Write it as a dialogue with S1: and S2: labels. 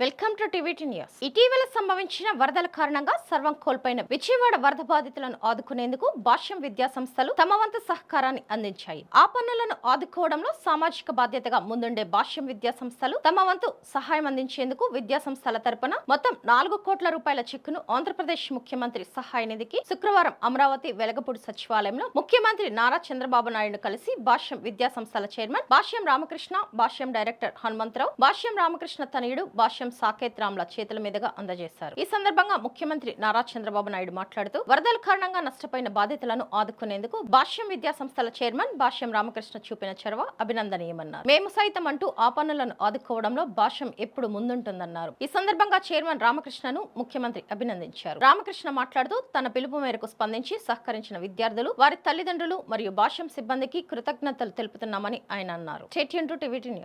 S1: Welcome to TVT news. ఇటీవల సంభవించిన వరదల కారణంగా సర్వం కోల్పోయిన విజయవాడ వరద బాధితులను ఆదుకునేందుకు భాష్యం విద్యా సంస్థలు తమ వంతు సహకారాన్ని అందించాయి. ఆ పనులను ఆదుకోవడంలో సామాజిక బాధ్యతగా ముందుండే భాష్యం విద్యా సంస్థలు తమ వంతు సహాయం అందించేందుకు విద్యా సంస్థల తరపున మొత్తం నాలుగు కోట్ల రూపాయల చెక్కును ఆంధ్రప్రదేశ్ ముఖ్యమంత్రి సహాయ నిధికి శుక్రవారం అమరావతి వెలగపూడి సచివాలయంలో ముఖ్యమంత్రి నారా చంద్రబాబు నాయుడు కలిసి భాష్యం విద్యా సంస్థల చైర్మన్ భాష్యం రామకృష్ణ భాష్యం డైరెక్టర్ హనుమంతరావు భాష్యం రామకృష్ణ తనయుడు భాష్యం సాకేత్ రామ్ల చేతుల మీదుగా అందజేశారు. ఈ సందర్భంగా ముఖ్యమంత్రి నారా చంద్రబాబు నాయుడు మాట్లాడుతూ వరదల కారణంగా నష్టపోయిన బాధితులను ఆదుకునేందుకు భాష్యం విద్యా సంస్థల చైర్మన్ భాష్యం రామకృష్ణ చూపిన చొరవ అభినందనీయమన్నారు. మేము సైతం అంటూ ఆ పనులను ఆదుకోవడంలో భాష్యం ఎప్పుడు ముందుంటుందన్నారు. ఈ సందర్భంగా చైర్మన్ రామకృష్ణను ముఖ్యమంత్రి అభినందించారు. రామకృష్ణ మాట్లాడుతూ తన పిలుపు మేరకు స్పందించి సహకరించిన విద్యార్థులు వారి తల్లిదండ్రులు మరియు భాష్యం సిబ్బందికి కృతజ్ఞతలు తెలుపుతున్నామని ఆయన అన్నారు. State news.